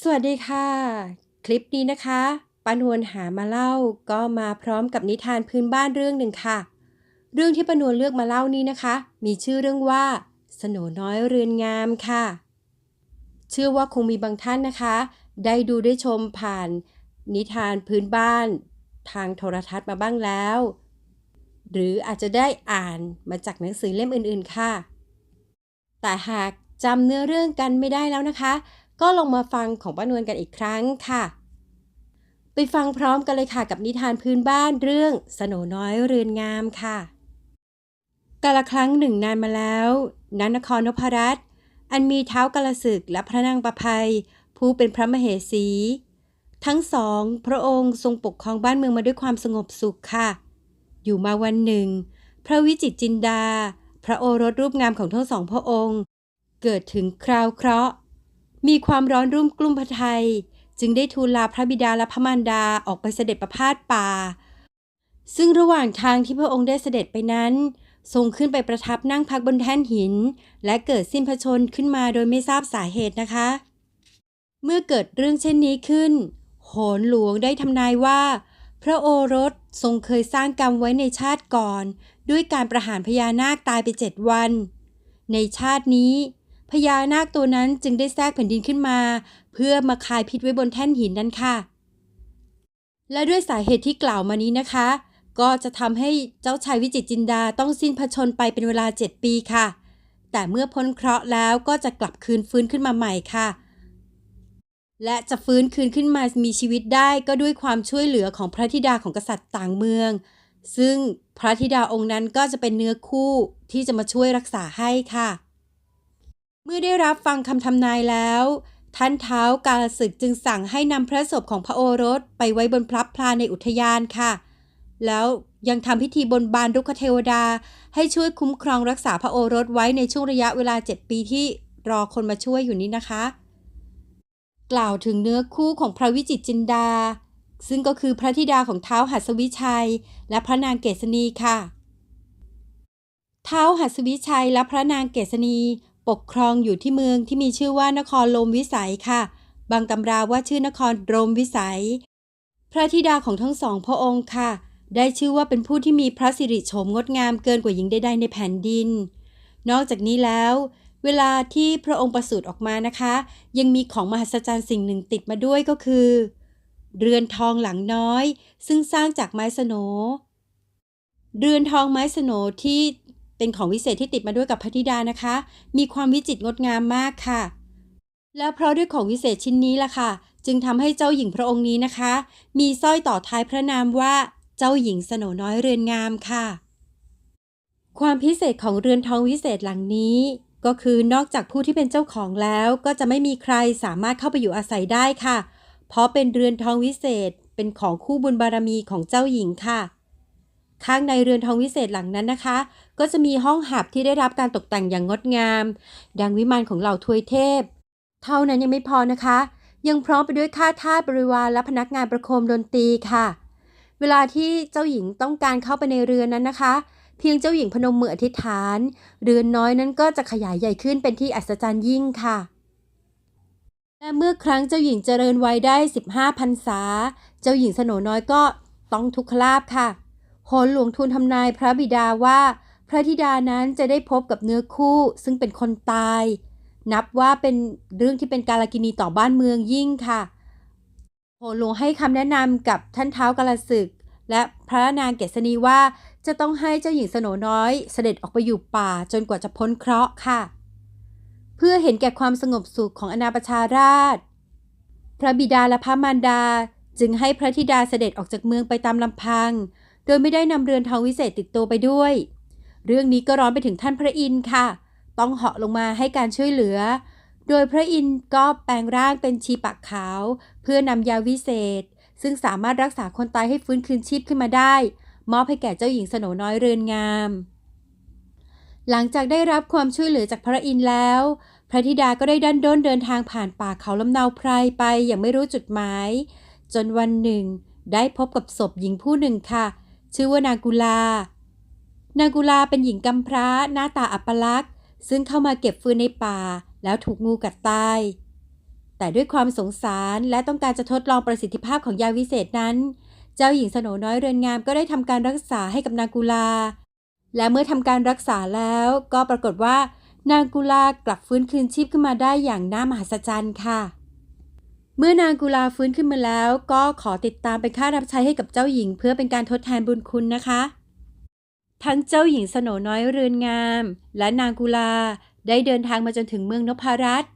สวัสดีค่ะ คลิปนี้นะคะป้านวลหามาเล่าก็มาพร้อมกับนิทานพื้นบ้านเรื่องหนึ่งค่ะ เรื่องที่ป้านวลเลือกมาเล่านี้นะคะ มีชื่อเรื่องว่าสโนน้อยเรือนงามค่ะ เชื่อว่าคงมีบางท่านนะคะ ได้ดูได้ชมผ่านนิทานพื้นบ้าน ทางโทรทัศน์มาบ้างแล้ว หรืออาจจะได้อ่านมาจากหนังสือเล่มอื่นๆค่ะ แต่หากจำเนื้อเรื่องกันไม่ได้แล้วนะคะ ก็ลองมาฟังของป้านวลกันอีกครั้งค่ะ ไปฟังพร้อมกันเลยค่ะกับนิทานพื้นบ้านเรื่องสโนน้อยเรือนงามค่ะ กาละครั้งหนึ่งนานมาแล้วณนครนพรัตน์อันมีเท้ากาลสึกและพระนางประภัย ผู้เป็นพระมเหสี ทั้งสอง พระองค์ทรงปกครองบ้านเมืองมาด้วยความสงบสุขค่ะ อยู่มาวันหนึ่ง พระวิจิตจินดา พระโอรสรูปงามของทั้งสองพระองค์ เกิดถึงคราวเคราะห์ มีความร้อนรุ่มกลุ่มพระไทย จึงได้ทูลลาพระบิดาและพระมารดาออกไปเสด็จประพาสป่า ซึ่งระหว่างทางที่พระองค์ได้เสด็จไปนั้น ทรงขึ้นไปประทับนั่งพักบนแท่นหิน และเกิดสิ้นพระชนขึ้นมาโดยไม่ทราบสาเหตุนะคะ เมื่อเกิดเรื่องเช่นนี้ขึ้น โหนหลวงได้ทำนายว่า พระโอรสทรงเคยสร้างกรรมไว้ในชาติก่อน ด้วยการประหารพญานาคตายไปเจ็ดวัน ในชาตินี้ พญานาคตัวนั้นจึงได้แทรกแผ่นดินขึ้นมา เพื่อมาคายพิษไว้บนแท่นหินนั้นค่ะ และด้วยสาเหตุที่กล่าวมานี้นะคะ ก็จะทำให้เจ้าชายวิจิตจินดาต้องสิ้นพระชนไปเป็นเวลา 7 ปีค่ะ แต่เมื่อพ้นเคราะห์แล้วก็จะกลับคืนฟื้นขึ้นมาใหม่ค่ะ และจะฟื้นคืนขึ้นมามีชีวิตได้ก็ด้วยความช่วยเหลือของพระธิดาของกษัตริย์ต่างเมือง ซึ่งพระธิดาองค์นั้นก็จะเป็นเนื้อคู่ที่จะมาช่วยรักษาให้ค่ะ เมื่อได้รับฟังคำทำนายแล้ว ท่านเท้ากาลศึกจึงสั่งให้นำพระศพของพระโอรสไปไว้บนพลับพลาในอุทยานค่ะ แล้วยังทำพิธีบนบานรุกขเทวดา ให้ช่วยคุ้มครองรักษาพระโอรสไว้ในช่วงระยะเวลา 7 ปีที่รอคนมาช่วยอยู่นี้นะคะ กล่าวถึงเนื้อคู่ของพระวิจิตรจินดา ซึ่งก็คือพระธิดาของเท้าหัสวิชัย และพระนางเกษณีค่ะ เท้าหัสวิชัยและพระนางเกษณี ปกครองอยู่ที่เมืองที่มีชื่อว่านครโลมวิสัยค่ะ บางตำราว่าชื่อนครโรมวิสัย พระธิดาของทั้งสองพระองค์ค่ะ ได้ชื่อว่าเป็นผู้ที่มีพระสิริโฉมงดงามเกินกว่าหญิงใดๆในแผ่นดิน นอกจากนี้แล้ว เวลาที่พระองค์ประสูติออกมานะคะ ยังมีของมหัศจรรย์สิ่งหนึ่งติดมาด้วยก็คือ เรือนทองหลังน้อย ซึ่งสร้างจากไม้สนเรือนทองไม้สนที่ เป็นของวิเศษที่ติดมาด้วยกับพระธิดานะคะ มีความวิจิตรงดงามมากค่ะ และเพราะด้วยของวิเศษชิ้นนี้ล่ะค่ะ จึงทำให้เจ้าหญิงพระองค์นี้นะคะ มีสร้อยต่อท้ายพระนามว่าเจ้าหญิงสโนน้อยเรือนงามค่ะ ความพิเศษของเรือนทองวิเศษหลังนี้ ก็คือนอกจากผู้ที่เป็นเจ้าของแล้วก็จะไม่มีใครสามารถเข้าไปอยู่อาศัยได้ค่ะ เพราะเป็นเรือนทองวิเศษเป็นของคู่บุญบารมีของเจ้าหญิงค่ะ ข้างในเรือนทองวิเศษหลังนั้นนะคะ ก็จะมีห้องหับที่ได้รับการตกแต่งอย่างงดงาม ดังวิมานของเหล่าทวยเทพ เท่านั้นยังไม่พอนะคะ ยังพร้อมไปด้วยข้าทาสบริวารและพนักงานประโคมดนตรีค่ะ เวลาที่เจ้าหญิงต้องการเข้าไปในเรือนนั้นนะคะ เพียงเจ้าหญิงพนมมืออธิษฐาน เรือนน้อยนั้นก็จะขยายใหญ่ขึ้นเป็นที่อัศจรรย์ยิ่งค่ะและเมื่อครั้งเจ้าหญิงเจริญวัยได้ 15พรรษา เจ้าหญิงสโนน้อยก็ต้องทุกขลาภค่ะ โหนหลวงทูลทำนายพระบิดาว่า พระธิดานั้นจะได้พบกับเนื้อคู่ซึ่งเป็นคนตาย นับว่าเป็นเรื่องที่เป็นกาลกินีต่อบ้านเมืองยิ่งค่ะ โหนหลวงให้คำแนะนำกับท่านเท้ากาลศึก และพระนางเกษณีว่าจะต้องให้เจ้าหญิงสโนน้อย เสด็จออกไปอยู่ป่าจนกว่าจะพ้นเคราะห์ค่ะ เพื่อเห็นแก่ความสงบสุขของอนาประชาราช พระบิดาและพระมารดาจึงให้พระธิดาเสด็จออกจากเมืองไปตามลำพัง โดยไม่ได้นำเรือนทองวิเศษติดตัวไปด้วย เรื่องนี้ก็ร้อนไปถึงท่านพระอินทร์ค่ะ ต้องเหาะลงมาให้การช่วยเหลือ โดยพระอินทร์ก็แปลงร่างเป็นชีปากขาว เพื่อนำยาวิเศษ ซึ่งสามารถรักษาคนตายให้ฟื้นคืนชีพขึ้นมาได้ มอบให้แก่เจ้าหญิงสโนน้อยเรือนงาม หลังจากได้รับความช่วยเหลือจากพระอินทร์แล้วพระธิดาก็ได้ดันด้นเดินทางผ่านป่าเขาลำเนาไพรไปอย่างไม่รู้จุดหมาย จนวันหนึ่ง ได้พบกับศพหญิงผู้หนึ่งค่ะ ชื่อว่านากุลา นากุลาเป็นหญิงกำพร้าหน้าตาอัปลักษณ์ ซึ่งเข้ามาเก็บฟืนในป่า แล้วถูกงูกัดตาย แต่ด้วยความสงสารและต้องการจะทดลองประสิทธิภาพของยาวิเศษนั้น เจ้าหญิงสโนน้อยเรือนงามก็ได้ทำการรักษาให้กับนากุลา และเมื่อทำการรักษาแล้วก็ปรากฏว่านางกุลากลับฟื้นคืนชีพขึ้นมาได้อย่างน่ามหัศจรรย์ค่ะ เมื่อนางกุลาฟื้นขึ้นมาแล้ว ก็ขอติดตามเป็นค่ารับใช้ให้กับเจ้าหญิง เพื่อเป็นการทดแทนบุญคุณนะคะ ทั้งเจ้าหญิงสโนน้อยเรือนงาม และนางกุลาได้เดินทางมาจนถึงเมืองนพรัตน์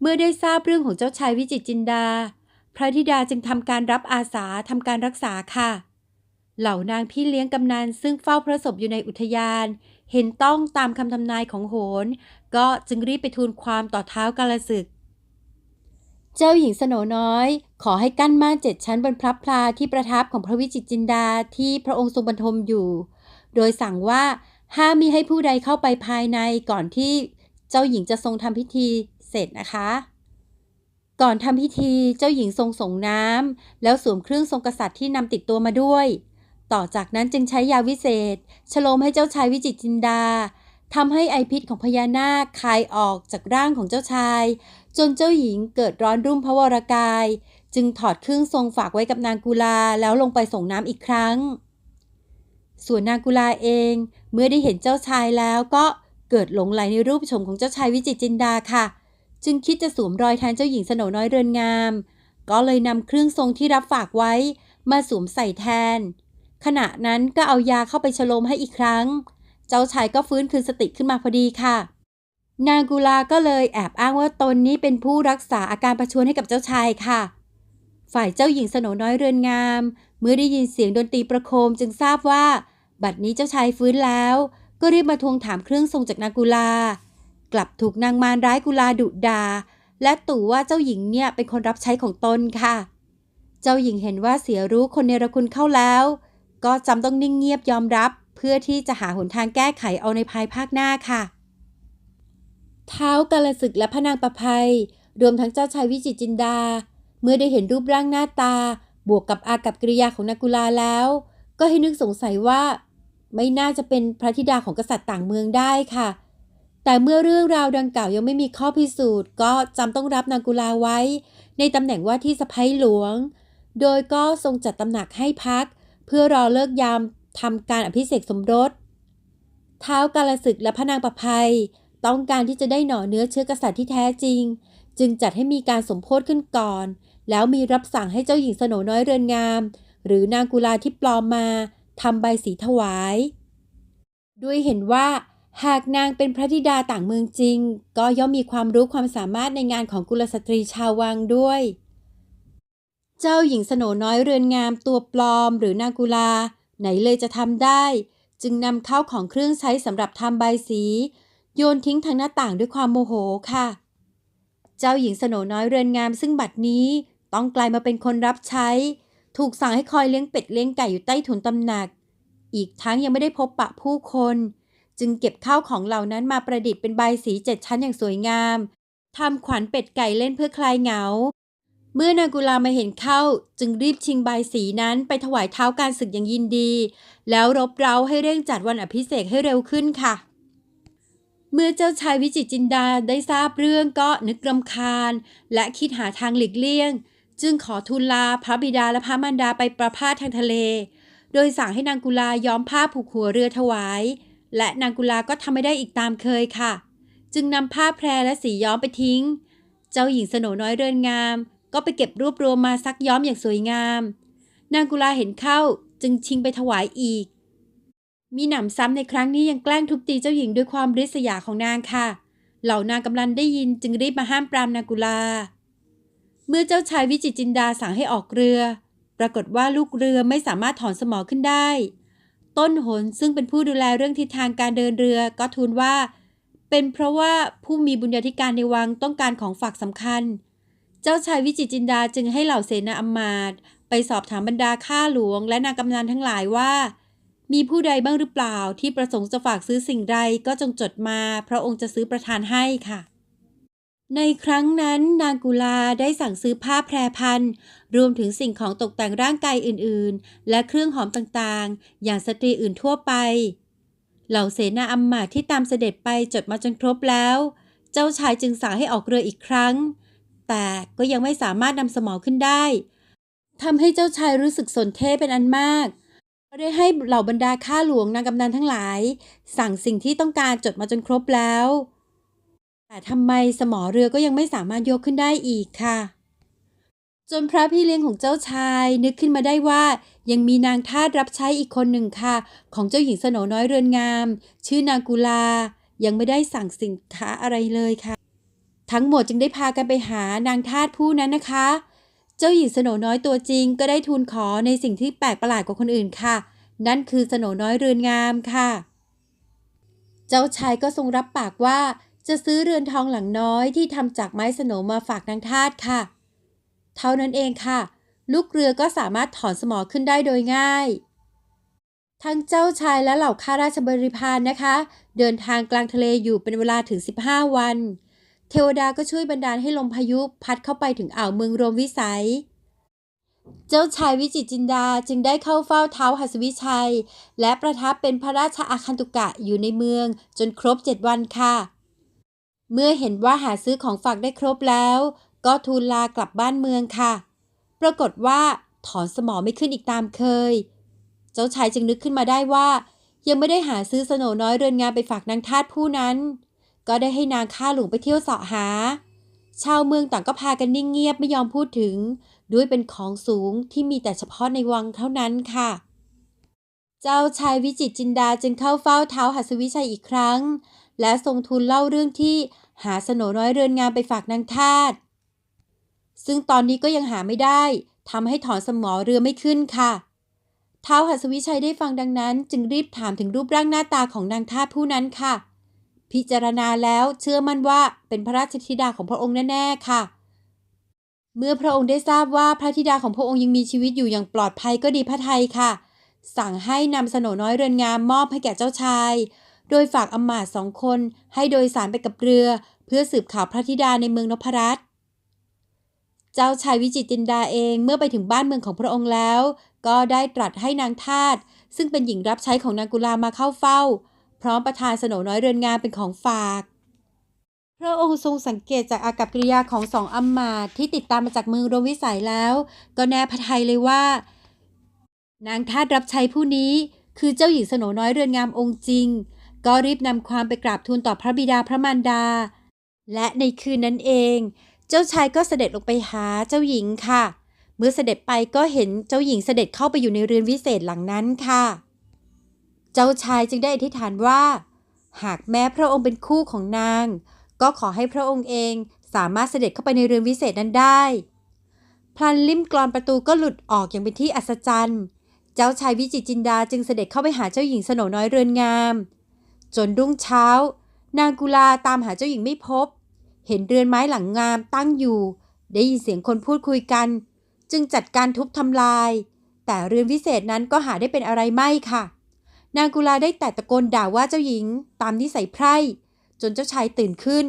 เมื่อได้ทราบเรื่องของเจ้าชายวิจิตจินดา พระธิดาจึงทำการรับอาสาทำการรักษาค่ะ เหล่านางพี่เลี้ยงกำนันซึ่งเฝ้าพระศพอยู่ในอุทยาน เห็นต้องตามคำทำนายของโหน ก็จึงรีบไปทูลความต่อเท้ากาลศึก เจ้าหญิงสโนน้อย ขอให้กั้นม่านเจ็ดชั้นบนพระพลาที่ประทับของพระวิจิตรจินดาที่พระองค์ทรงบรรทมอยู่ โดยสั่งว่าห้ามมิให้ผู้ใดเข้าไปภายในก่อนที่เจ้าหญิงจะทรงทำพิธีเสร็จนะคะ ก่อนทำพิธีเจ้าหญิงทรงส่งน้ำแล้วสวมเครื่องทรงกษัตริย์ที่นำติดตัวมาด้วย ต่อจากนั้นจึงใช้ยาวิเศษ ฉโลมให้เจ้าชายวิจิตรจินดาทำให้ไอพิษของพญานาคคายออกจากร่างของเจ้าชาย จนเจ้าหญิงเกิดร้อนรุ่มพระวรากาย จึงถอดเครื่องทรงฝากไว้กับนางกุลาแล้วลงไปส่งน้ำอีกครั้ง ส่วนนางกุลาเองเมื่อได้เห็นเจ้าชายแล้วก็เกิดหลงไหลในรูปโฉมของเจ้าชายวิจิตจินดาค่ะ จึงคิดจะสวมรอยแทนเจ้าหญิงสนน้อยเรือนงาม ก็เลยนำเครื่องทรงที่รับฝากไว้ มาสวมใส่แทน ขณะนั้นก็เอายาเข้าไปฉโลมให้อีกครั้ง เจ้าชายก็ฟื้นคืนสติขึ้นมาพอดีค่ะ นางกุลาก็เลยแอบอ้างว่าตนนี้เป็นผู้รักษาอาการประชวรให้กับเจ้าชายค่ะ ฝ่ายเจ้าหญิงสโนน้อยเรือนงาม เมื่อได้ยินเสียงดนตรีประโคมจึงทราบว่า บัดนี้เจ้าชายฟื้นแล้ว ก็รีบมาทวงถามเครื่องทรงจากนางกุลา กลับถูกนางมารร้ายกุลาดุดา และตู่ว่าเจ้าหญิงเนี่ยเป็นคนรับใช้ของตนค่ะ เจ้าหญิงเห็นว่าเสียรู้คนเนรคุณเข้าแล้ว ก็จำต้องนิ่งเงียบยอมรับ เพื่อที่จะหาหนทางแก้ไขเอาในภายภาคหน้าค่ะ ท้ากาลศึกและพระนางประภัย รวมทั้งเจ้าชายวิจิตจินดา เมื่อได้เห็นรูปร่างหน้าตา บวกกับอากับกิริยาของนากุลาแล้ว ก็ให้นึกสงสัยว่า ไม่น่าจะเป็นพระธิดาของกษัตริย์ต่างเมืองได้ค่ะ แต่เมื่อเรื่องราวดังกล่าวยังไม่มีข้อพิสูจน์ ก็จำต้องรับนางกุลาไว้ ในตำแหน่งว่าที่สะพ้ยหลวง โดยก็ทรงจัดตำหนักให้พัก เพื่อรอเลิกยามทำการอภิเษกสมรสเท้าวกาลศึกและพระนางประภัย ต้องการที่จะได้หน่อเนื้อเชื้อกษัตริย์ที่แท้จริง จึงจัดให้มีการสมโพธขึ้นก่อน แล้วมีรับสั่งให้เจ้าหญิงสโนน้อยเรือนงาม หรือนางกุลาที่ปลอมมาทำใบสีถวาย ด้วยเห็นว่าหากนางเป็นพระธิดาต่างเมืองจริง ก็ย่อมมีความรู้ความสามารถในงานของกุลสตรีชาววังด้วย เจ้าหญิงสโนน้อยเรือนงามตัวปลอม หรือนางกุลา ไหนเลยจะทำได้ จึงนำเข้าของเครื่องใช้สำหรับทำใบสี โยนทิ้งทางหน้าต่างด้วยความโมโหค่ะ เจ้าหญิงสโนน้อยเรือนงามซึ่งบัดนี้ต้องกลายมาเป็นคนรับใช้ ถูกสั่งให้คอยเลี้ยงเป็ดเลี้ยงไก่อยู่ใต้ถุนตำหนัก อีกทั้งยังไม่ได้พบปะผู้คน จึงเก็บข้าวของเหล่านั้นมาประดิษฐ์เป็นใบสีเจ็ดชั้นอย่างสวยงามทำขวัญเป็ดไก่เล่นเพื่อคลายเหงา เมื่อนางกุลามาเห็นเข้า จึงรีบชิงใบสีนั้นไปถวายเท้าการศึกอย่างยินดี แล้วรบเร้าให้เร่งจัดวันอภิเษกให้เร็วขึ้นค่ะ เมื่อเจ้าชายวิจิตจินดาได้ทราบเรื่องก็นึกรำคาญ และคิดหาทางหลีกเลี่ยง จึงขอทูลลาพระบิดาและพระมารดาไปประพาสทางทะเล โดยสั่งให้นางกุลาย้อมผ้าผูกหัวเรือถวาย และนางกุลาก็ทำไม่ได้อีกตามเคยค่ะ จึงนำผ้าแพรและสีย้อมไปทิ้ง เจ้าหญิงสโนน้อยเรือนงาม ก็ไปเก็บรวบรวมมาซักย้อมอย่างสวยงาม นางกุลาเห็นเข้าจึงชิงไปถวายอีก มีหนำซ้ำในครั้งนี้ยังแกล้งทุบตีเจ้าหญิงด้วยความริษยาของนางค่ะ เหล่านางกำลังได้ยินจึงรีบมาห้ามปรามนากุลา เมื่อเจ้าชายวิจิตจินดาสั่งให้ออกเรือ ปรากฏว่าลูกเรือไม่สามารถถอนสมอขึ้นได้ ต้นหนซึ่งเป็นผู้ดูแลเรื่องทิศทางการเดินเรือก็ทูลว่า เป็นเพราะว่าผู้มีบุญญาธิการในวังต้องการของฝากสำคัญ เจ้าชายวิจิตจินดาจึงให้เหล่าเสนาอมาตย์ไปสอบถามบรรดาข้าหลวง และนางกำนันทั้งหลายว่า มีผู้ใดบ้างหรือเปล่าที่ประสงค์จะฝากซื้อสิ่งใดก็จงจดมา พระองค์จะซื้อประทานให้ค่ะ ในครั้งนั้นนางกุลาได้สั่งซื้อผ้าแพรพันรวมถึงสิ่งของตกแต่งร่างกายอื่นๆ และเครื่องหอมต่างๆ อย่างสตรีอื่นทั่วไป เหล่าเสนาอำมาตย์ที่ตามเสด็จไปจดมาจนครบแล้ว เจ้าชายจึงสั่งให้ออกเรืออีกครั้ง แต่ก็ยังไม่สามารถนำสมอขึ้นได้ทำให้เจ้าชายรู้สึกสนเทเป็นอันมาก ก็ได้ให้เหล่าบรรดาข้าหลวงนางกำนันทั้งหลาย สั่งสิ่งที่ต้องการจดมาจนครบแล้ว แต่ทำไมสมอเรือก็ยังไม่สามารถยกขึ้นได้อีกค่ะ จนพระพี่เลี้ยงของเจ้าชายนึกขึ้นมาได้ว่ายังมีนางทาสรับใช้อีกคนหนึ่งค่ะ ของเจ้าหญิงสนน้อยเรือนงาม ชื่อนางกุลา ยังไม่ได้สั่งสินค้าอะไรเลยค่ะ ทั้งหมดจึงได้พากันไปหานางทาสผู้นั้นนะคะ เจ้าหญิงสโนน้อยตัวจริงก็ได้ทูลขอในสิ่งที่แปลกประหลาดกว่าคนอื่นค่ะ นั่นคือสโนน้อยเรือนงามค่ะ เจ้าชายก็ทรงรับปากว่าจะซื้อเรือนทองหลังน้อยที่ทำจากไม้สโนมาฝากนางทาสค่ะ เท่านั้นเองค่ะ ลูกเรือก็สามารถถอนสมอขึ้นได้โดยง่าย ทั้งเจ้าชายและเหล่าข้าราชบริพารนะคะ เดินทางกลางทะเลอยู่เป็นเวลาถึง 15 วัน เทวดาก็ช่วยบันดาลให้ลมพายุพัดเข้าไปถึงอ่าวเมืองรวมวิสัย เจ้าชายวิจิตจินดาจึงได้เข้าเฝ้าเท้าหัสวิชัย และประทับเป็นพระราชอาคันตุกะอยู่ในเมืองจนครบเจ็ดวันค่ะ เมื่อเห็นว่าหาซื้อของฝากได้ครบแล้ว ก็ทูลลากลับบ้านเมืองค่ะ ปรากฏว่าถอนสมอไม่ขึ้นอีกตามเคย เจ้าชายจึงนึกขึ้นมาได้ว่า ยังไม่ได้หาซื้อสโนน้อยเรือนงามไปฝากนางทาสผู้นั้น ก็ได้ให้นางข้าหลวงไปเที่ยวเสาะหา ชาวเมืองต่างก็พากันนิ่งเงียบไม่ยอมพูดถึง ด้วยเป็นของสูงที่มีแต่เฉพาะในวังเท่านั้นค่ะ เจ้าชายวิจิตจินดาจึงเข้าเฝ้าเท้าหัสวิชัยอีกครั้ง และทรงทูลเล่าเรื่องที่หาสโนน้อยเรือนงามไปฝากนางทาสซึ่งตอนนี้ก็ยังหาไม่ได้ทำให้ถอนสมอเรือไม่ขึ้นค่ะท้าวหัสวิชัยได้ฟังดังนั้น จึงรีบถามถึงรูปร่างหน้าตาของนางทาสผู้นั้นค่ะ พิจารณาแล้วเชื่อมั่นว่าเป็นพระราชธิดาของพระองค์แน่ๆค่ะ เมื่อพระองค์ได้ทราบว่าพระธิดาของพระองค์ยังมีชีวิตอยู่อย่างปลอดภัยก็ดีพระทัยค่ะ สั่งให้นำสโนน้อยเรือนงามมอบให้แก่เจ้าชาย โดยฝากอำมาตย์สองคนให้โดยสารไปกับเรือ เพื่อสืบข่าวพระธิดาในเมืองนพรัตน์เจ้าชายวิจิตินดาเองเมื่อไปถึงบ้านเมืองของพระองค์แล้ว ก็ได้ตรัสให้นางทาสซึ่งเป็นหญิงรับใช้ของนางกุลามาเข้าเฝ้า พร้อมประทานสโนน้อยเรือนงามเป็นของฝาก พระองค์ทรงสังเกตจากอากับกิริยาของสองอำมาตย์ที่ติดตามมาจากเมืองโรมวิสัยแล้ว ก็แน่พระทัยเลยว่า นางทาสรับใช้ผู้นี้คือเจ้าหญิงสโนน้อยเรือนงามองค์จริง ก็รีบนำความไปกราบทูลต่อพระบิดาพระมารดา และในคืนนั้นเอง เจ้าชายก็เสด็จลงไปหาเจ้าหญิงค่ะ เมื่อเสด็จไปก็เห็นเจ้าหญิงเสด็จเข้าไปอยู่ในเรือนวิเศษหลังนั้นค่ะ เจ้าชายจึงได้อธิษฐานว่า หากแม้พระองค์เป็นคู่ของนาง ก็ขอให้พระองค์เองสามารถเสด็จเข้าไปในเรือนวิเศษนั้นได้ พลันลิ่มกรอนประตูก็หลุดออกอย่างเป็นที่อัศจรรย์ เจ้าชายวิจิตจินดาจึงเสด็จเข้าไปหาเจ้าหญิงสโนน้อยเรือนงาม จนรุ่งเช้า นางกุลาตามหาเจ้าหญิงไม่พบ เห็นเรือนไม้หลังงามตั้งอยู่ ได้ยินเสียงคนพูดคุยกัน จึงจัดการทุบทำลาย แต่เรือนวิเศษนั้นก็หาได้เป็นอะไรไม่ค่ะ นางกุลาได้แต่ตะโกนด่าว่าเจ้าหญิงตามนิสัยไพร่ จนเจ้าชายตื่นขึ้น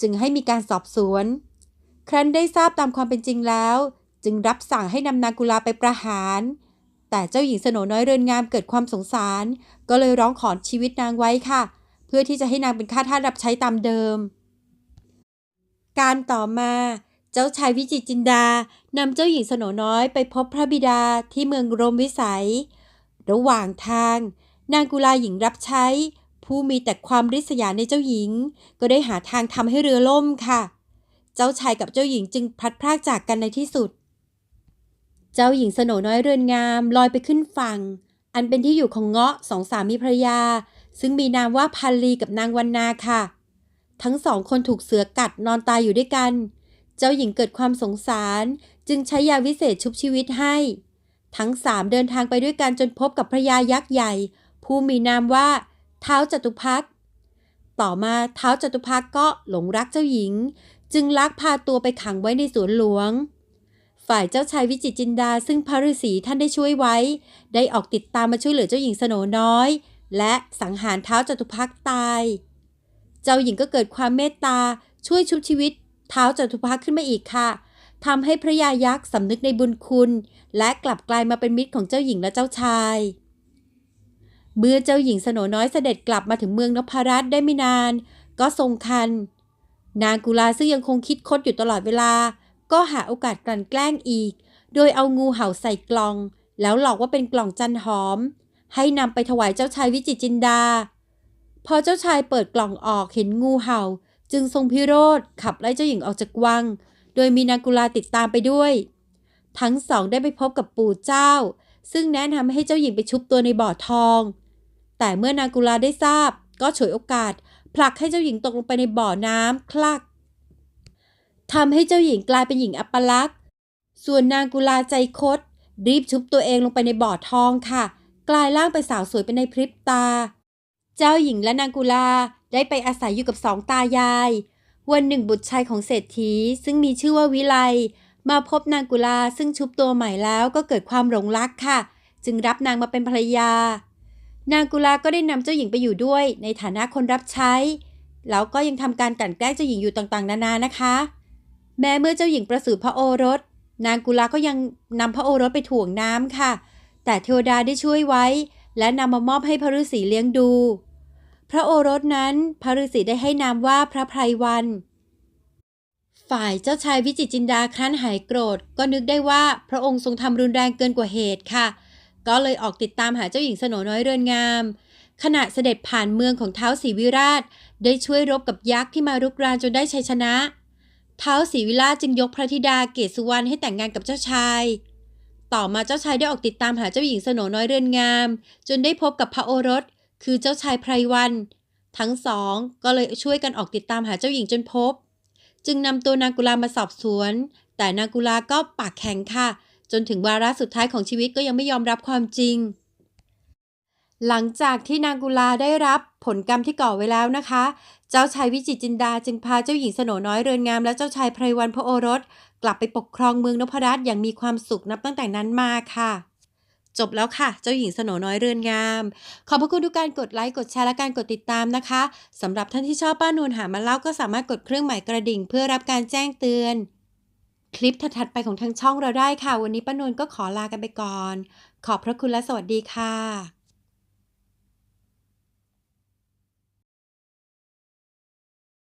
จึงให้มีการสอบสวน ครั้นได้ทราบตามความเป็นจริงแล้ว จึงรับสั่งให้นำนางกุลาไปประหาร แต่เจ้าหญิงสโนน้อยเรือนงามเกิดความสงสาร ก็เลยร้องขอชีวิตนางไว้ค่ะ เพื่อที่จะให้นางเป็นข้าทาสรับใช้ตามเดิม การต่อมาเจ้าชายวิจิตจินดานำเจ้าหญิงสโนน้อยไปพบพระบิดาที่เมืองโรมวิสัย ระหว่างทาง นางกุลาหญิงรับใช้ ผู้มีแต่ความริษยาในเจ้าหญิง ก็ได้หาทางทำให้เรือล่มค่ะ เจ้าชายกับเจ้าหญิงจึงพลัดพรากจากกันในที่สุด เจ้าหญิงสโนน้อยเรือนงามลอยไปขึ้นฝั่ง อันเป็นที่อยู่ของเงาะสองสามีภรยา ซึ่งมีนามว่าพันลีกับนางวันนาค่ะ ทั้งสองคนถูกเสือกัดนอนตายอยู่ด้วยกัน เจ้าหญิงเกิดความสงสารจึงใช้ยาวิเศษชุบชีวิตให้ทั้งสามเดินทางไปด้วยกันจนพบกับพระยายักษ์ใหญ่ ผู้มีนามว่า เท้าจตุพักต่อมาเท้าจตุพักก็หลงรักเจ้าหญิง จึงลักพาตัวไปขังไว้ในสวนหลวง ฝ่ายเจ้าชายวิจิตจินดาซึ่งพระฤาษีท่านได้ช่วยไว้ ได้ออกติดตามมาช่วยเหลือเจ้าหญิงสโนน้อย และสังหารเท้าจตุพักตาย เจ้าหญิงก็เกิดความเมตตาช่วยชุบชีวิตเท้าจตุพักขึ้นมาอีกค่ะทำให้พระยายักษ์สำนึกในบุญคุณ และกลับกลายมาเป็นมิตรของเจ้าหญิงและเจ้าชาย เมื่อเจ้าหญิงสโนน้อยเสด็จกลับมาถึงเมืองนพรัตน์ได้ไม่นาน ก็ทรงคัน นางกุลาซึ่งยังคงคิดคดอยู่ตลอดเวลา ก็หาโอกาสกลั่นแกล้งอีก โดยเอางูเห่าใส่กล่อง แล้วหลอกว่าเป็นกล่องจันหอม ให้นำไปถวายเจ้าชายวิจิจินดา พอเจ้าชายเปิดกล่องออกเห็นงูเห่า จึงทรงพิโรธขับไล่เจ้าหญิงออกจากวัง โดยมีนางกุลาติดตามไปด้วย ทั้งสองได้ไปพบกับปู่เจ้า ซึ่งแนะนำให้เจ้าหญิงไปชุบตัวในบ่อทอง แต่เมื่อนางกุลาได้ทราบ ก็ฉวยโอกาส ผลักให้เจ้าหญิงตกลงไปในบ่อน้ำคลักทำให้เจ้าหญิงกลายเป็นหญิงอัปลักษณ์ ส่วนนางกุลาใจคดรีบชุบตัวเองลงไปในบ่อทองค่ะ กลายร่างเป็นสาวสวยไปในพริบตา เจ้าหญิงและนางกุลาได้ไปอาศัยอยู่กับสองตายาย วันหนึ่งบุตรชายของเศรษฐีซึ่งมีชื่อว่าวิไลมาพบนางกุลาซึ่งชุบตัวใหม่แล้วก็เกิดความหลงรักค่ะ จึงรับนางมาเป็นภรรยา นางกุลาก็ได้นำเจ้าหญิงไปอยู่ด้วยในฐานะคนรับใช้ แล้วก็ยังทำการกลั่นแกล้งเจ้าหญิงอยู่ต่างๆ นานานะคะ แม้เมื่อเจ้าหญิงประสูติพระโอรส นางกุลาก็ยังนำพระโอรสไปถ่วงน้ำค่ะ แต่เทวดาได้ช่วยไว้ และนำมามอบให้พระฤาษีเลี้ยงดู พระโอรสนั้นพระฤาษีได้ให้นามว่าพระไพรวัน ฝ่ายเจ้าชายวิจิตจินดาครั้นหายโกรธ ก็นึกได้ว่าพระองค์ทรงทำรุนแรงเกินกว่าเหตุค่ะ ก็เลยออกติดตามหาเจ้าหญิงสโนน้อยเรือนงาม ขณะเสด็จผ่านเมืองของเท้าศรีวิราช ได้ช่วยรบกับยักษ์ที่มารุกรานจนได้ชัยชนะ เท้าศรีวิราชจึงยกพระธิดาเกศสุวรรณให้แต่งงานกับเจ้าชาย ต่อมาเจ้าชายได้ออกติดตามหาเจ้าหญิงสโนน้อยเรือนงาม จนได้พบกับพระโอรส คือเจ้าชายไพรวัน ทั้งสองก็เลยช่วยกันออกติดตามหาเจ้าหญิงจนพบ จึงนำตัวนางกุลามาสอบสวน แต่นางกุลาก็ปากแข็งค่ะ จนถึงวาระสุดท้ายของชีวิตก็ยังไม่ยอมรับความจริง หลังจากที่นางกุลาได้รับผลกรรมที่ก่อไว้แล้วนะคะ เจ้าชายวิจิตจินดาจึงพาเจ้าหญิงสโนน้อยเรือนงามและเจ้าชายไพรวันพระโอรส กลับไปปกครองเมืองนพรัตน์อย่างมีความสุขนับตั้งแต่นั้นมาค่ะ จบแล้วค่ะ เจ้าหญิงสโนน้อยเรือนงาม ขอบพระคุณทุกการกดไลค์กดแชร์และการกดติดตามนะคะสำหรับท่านที่ชอบป้านวลหามาเล่าก็สามารถกดเครื่องหมายกระดิ่ง เพื่อรับการแจ้งเตือน คลิปถัดๆไปของทางช่องเราได้ค่ะ วันนี้ป้านวลก็ขอลากันไปก่อน ขอบพระคุณและสวัสดีค่ะ